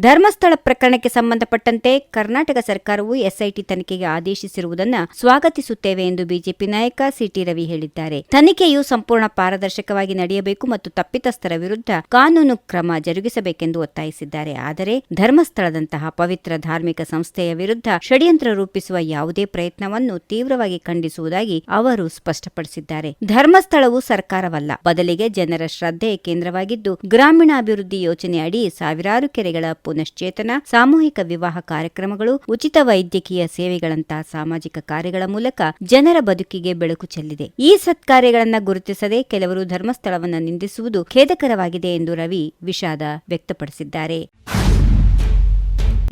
ಧರ್ಮಸ್ಥಳ ಪ್ರಕರಣಕ್ಕೆ ಸಂಬಂಧಪಟ್ಟಂತೆ ಕರ್ನಾಟಕ ಸರ್ಕಾರವು ಎಸ್ಐಟಿ ತನಿಖೆಗೆ ಆದೇಶಿಸಿರುವುದನ್ನು ಸ್ವಾಗತಿಸುತ್ತೇವೆ ಎಂದು ಬಿಜೆಪಿ ನಾಯಕ ಸಿಟಿ ರವಿ ಹೇಳಿದ್ದಾರೆ. ತನಿಖೆಯು ಸಂಪೂರ್ಣ ಪಾರದರ್ಶಕವಾಗಿ ನಡೆಯಬೇಕು ಮತ್ತು ತಪ್ಪಿತಸ್ಥರ ವಿರುದ್ಧ ಕಾನೂನು ಕ್ರಮ ಜರುಗಿಸಬೇಕೆಂದು ಒತ್ತಾಯಿಸಿದ್ದಾರೆ. ಆದರೆ ಧರ್ಮಸ್ಥಳದಂತಹ ಪವಿತ್ರ ಧಾರ್ಮಿಕ ಸಂಸ್ಥೆಯ ವಿರುದ್ಧ ಷಡ್ಯಂತ್ರ ರೂಪಿಸುವ ಯಾವುದೇ ಪ್ರಯತ್ನವನ್ನು ತೀವ್ರವಾಗಿ ಖಂಡಿಸುವುದಾಗಿ ಅವರು ಸ್ಪಷ್ಟಪಡಿಸಿದ್ದಾರೆ. ಧರ್ಮಸ್ಥಳವು ಸರ್ಕಾರವಲ್ಲ. ಬದಲಿಗೆ ಜನರ ಶ್ರದ್ಧೆಯ ಕೇಂದ್ರವಾಗಿದ್ದು, ಗ್ರಾಮೀಣಾಭಿವೃದ್ಧಿ ಯೋಜನೆಯಡಿ ಸಾವಿರಾರು ಕೆರೆಗಳ ಪುನಶ್ಚೇತನ ಸಾಮೂಹಿಕ ವಿವಾಹ ಕಾರ್ಯಕ್ರಮಗಳು, ಉಚಿತ ವೈದ್ಯಕೀಯ ಸೇವೆಗಳಂತಹ ಸಾಮಾಜಿಕ ಕಾರ್ಯಗಳ ಮೂಲಕ ಜನರ ಬದುಕಿಗೆ ಬೆಳಕು ಚೆಲ್ಲಿದೆ. ಈ ಸತ್ಕಾರ್ಯಗಳನ್ನು ಗುರುತಿಸದೆ ಕೆಲವರು ಧರ್ಮಸ್ಥಳವನ್ನು ನಿಂದಿಸುವುದು ಖೇದಕರವಾಗಿದೆ ಎಂದು ರವಿ ವಿಷಾದ ವ್ಯಕ್ತಪಡಿಸಿದ್ದಾರೆ.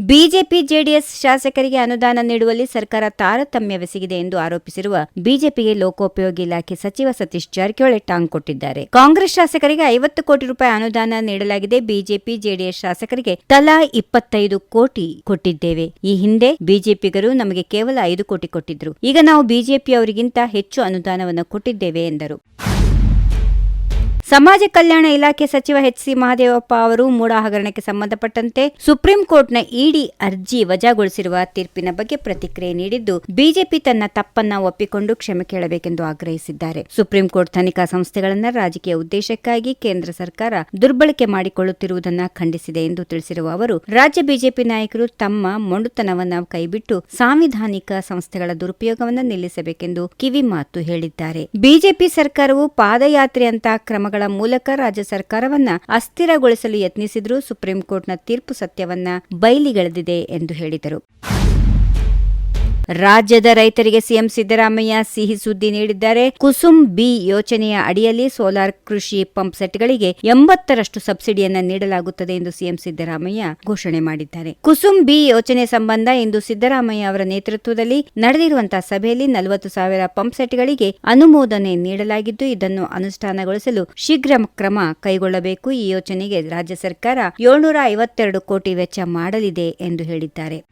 ಬಿಜೆಪಿ ಜೆಡಿಎಸ್ ಶಾಸಕರಿಗೆ ಅನುದಾನ ನೀಡುವಲ್ಲಿ ಸರ್ಕಾರ ತಾರತಮ್ಯವೆಸಗಿದೆ ಎಂದು ಆರೋಪಿಸಿರುವ ಬಿಜೆಪಿಗೆ ಲೋಕೋಪಯೋಗಿ ಇಲಾಖೆ ಸಚಿವ ಸತೀಶ್ ಜಾರಕಿಹೊಳಿ ಟಾಂಗ್ ಕೊಟ್ಟಿದ್ದಾರೆ. ಕಾಂಗ್ರೆಸ್ ಶಾಸಕರಿಗೆ ಐವತ್ತು ಕೋಟಿ ರೂಪಾಯಿ ಅನುದಾನ ನೀಡಲಾಗಿದೆ. ಬಿಜೆಪಿ ಜೆಡಿಎಸ್ ಶಾಸಕರಿಗೆ ತಲಾ ಇಪ್ಪತ್ತೈದು ಕೋಟಿ ಕೊಟ್ಟಿದ್ದೇವೆ. ಈ ಹಿಂದೆ ಬಿಜೆಪಿಗರು ನಮಗೆ ಕೇವಲ ಐದು ಕೋಟಿ ಕೊಟ್ಟಿದ್ರು. ಈಗ ನಾವು ಬಿಜೆಪಿಯವರಿಗಿಂತ ಹೆಚ್ಚು ಅನುದಾನವನ್ನು ಕೊಟ್ಟಿದ್ದೇವೆ ಎಂದರು. ಸಮಾಜ ಕಲ್ಯಾಣ ಇಲಾಖೆ ಸಚಿವ ಎಚ್ ಸಿ ಮಹದೇವಪ್ಪ ಅವರು ಮೂಡ ಹಗರಣಕ್ಕೆ ಸಂಬಂಧಪಟ್ಟಂತೆ ಸುಪ್ರೀಂ ಕೋರ್ಟ್ನ ಇಡಿ ಅರ್ಜಿ ವಜಾಗೊಳಿಸಿರುವ ತೀರ್ಪಿನ ಬಗ್ಗೆ ಪ್ರತಿಕ್ರಿಯೆ ನೀಡಿದ್ದು, ಬಿಜೆಪಿ ತನ್ನ ತಪ್ಪನ್ನ ಒಪ್ಪಿಕೊಂಡು ಕ್ಷಮೆ ಕೇಳಬೇಕೆಂದು ಆಗ್ರಹಿಸಿದ್ದಾರೆ. ಸುಪ್ರೀಂ ಕೋರ್ಟ್ ತನಿಖಾ ಸಂಸ್ಥೆಗಳನ್ನ ರಾಜಕೀಯ ಉದ್ದೇಶಕ್ಕಾಗಿ ಕೇಂದ್ರ ಸರ್ಕಾರ ದುರ್ಬಳಕೆ ಮಾಡಿಕೊಳ್ಳುತ್ತಿರುವುದನ್ನ ಖಂಡಿಸಿದೆ ಎಂದು ತಿಳಿಸಿರುವ ಅವರು, ರಾಜ್ಯ ಬಿಜೆಪಿ ನಾಯಕರು ತಮ್ಮ ಮೊಂಡುತನವನ್ನ ಕೈಬಿಟ್ಟು ಸಾಂವಿಧಾನಿಕ ಸಂಸ್ಥೆಗಳ ದುರುಪಯೋಗವನ್ನು ನಿಲ್ಲಿಸಬೇಕೆಂದು ಕಿವಿಮಾತು ಹೇಳಿದ್ದಾರೆ. ಬಿಜೆಪಿ ಸರ್ಕಾರವು ಪಾದಯಾತ್ರೆಯಂತಹ ಕ್ರಮಗಳ ಮೂಲಕ ರಾಜ್ಯ ಸರ್ಕಾರವನ್ನ ಅಸ್ಥಿರಗೊಳಿಸಲು ಯತ್ನಿಸಿದ್ರೂ ಸುಪ್ರೀಂ ಕೋರ್ಟ್ನ ತೀರ್ಪು ಸತ್ಯವನ್ನ ಬಯಲಿಗೆಳೆದಿದೆ ಎಂದು ಹೇಳಿದರು. ರಾಜ್ಯದ ರೈತರಿಗೆ ಸಿಎಂ ಸಿದ್ದರಾಮಯ್ಯ ಸಿಹಿ ಸುದ್ದಿ ನೀಡಿದ್ದಾರೆ. ಕುಸುಮ್ ಬಿ ಯೋಜನೆಯ ಅಡಿಯಲ್ಲಿ ಸೋಲಾರ್ ಕೃಷಿ ಪಂಪ್ ಸೆಟ್ಗಳಿಗೆ ಎಂಬತ್ತರಷ್ಟು ಸಬ್ಸಿಡಿಯನ್ನ ನೀಡಲಾಗುತ್ತದೆ ಎಂದು ಸಿಎಂ ಸಿದ್ದರಾಮಯ್ಯ ಘೋಷಣೆ ಮಾಡಿದ್ದಾರೆ. ಕುಸುಮ್ ಬಿ ಯೋಜನೆ ಸಂಬಂಧ ಇಂದು ಸಿದ್ದರಾಮಯ್ಯ ಅವರ ನೇತೃತ್ವದಲ್ಲಿ ನಡೆದಿರುವಂತಹ ಸಭೆಯಲ್ಲಿ ನಲವತ್ತು ಸಾವಿರ ಪಂಪ್ ಸೆಟ್ಗಳಿಗೆ ಅನುಮೋದನೆ ನೀಡಲಾಗಿದ್ದು, ಇದನ್ನು ಅನುಷ್ಠಾನಗೊಳಿಸಲು ಶೀಘ್ರ ಕ್ರಮ ಕೈಗೊಳ್ಳಬೇಕು. ಈ ಯೋಜನೆಗೆ ರಾಜ್ಯ ಸರ್ಕಾರ ಏಳ್ನೂರ ಐವತ್ತೆರಡು ಕೋಟಿ ವೆಚ್ಚ ಮಾಡಲಿದೆ ಎಂದು ಹೇಳಿದ್ದಾರೆ.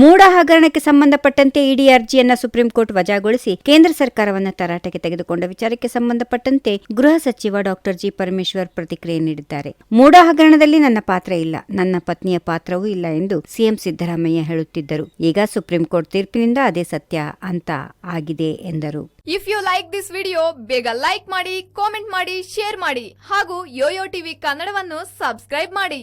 ಮೂಡ ಹಗರಣಕ್ಕೆ ಸಂಬಂಧಪಟ್ಟಂತೆ ಇಡಿ ಅರ್ಜಿಯನ್ನ ಸುಪ್ರೀಂ ಕೋರ್ಟ್ ವಜಾಗೊಳಿಸಿ ಕೇಂದ್ರ ಸರ್ಕಾರವನ್ನು ತರಾಟೆಗೆ ತೆಗೆದುಕೊಂಡ ವಿಚಾರಕ್ಕೆ ಸಂಬಂಧಪಟ್ಟಂತೆ ಗೃಹ ಸಚಿವ ಡಾಕ್ಟರ್ ಜಿ ಪರಮೇಶ್ವರ್ ಪ್ರತಿಕ್ರಿಯೆ ನೀಡಿದ್ದಾರೆ. ಮೂಡ ಹಗರಣದಲ್ಲಿ ನನ್ನ ಪಾತ್ರ ಇಲ್ಲ, ನನ್ನ ಪತ್ನಿಯ ಪಾತ್ರವೂ ಇಲ್ಲ ಎಂದು ಸಿಎಂ ಸಿದ್ದರಾಮಯ್ಯ ಹೇಳುತ್ತಿದ್ದರು. ಈಗ ಸುಪ್ರೀಂ ಕೋರ್ಟ್ ತೀರ್ಪಿನಿಂದ ಅದೇ ಸತ್ಯ ಅಂತ ಆಗಿದೆ ಎಂದರು. If you like this video ಬೇಗ ಲೈಕ್ ಮಾಡಿ ಕಾಮೆಂಟ್ ಮಾಡಿ ಶೇರ್ ಮಾಡಿ ಹಾಗೂ ಯೋಯೋ ಟಿವಿ ಕನ್ನಡವನ್ನು ಸಬ್ಸ್ಕ್ರೈಬ್ ಮಾಡಿ.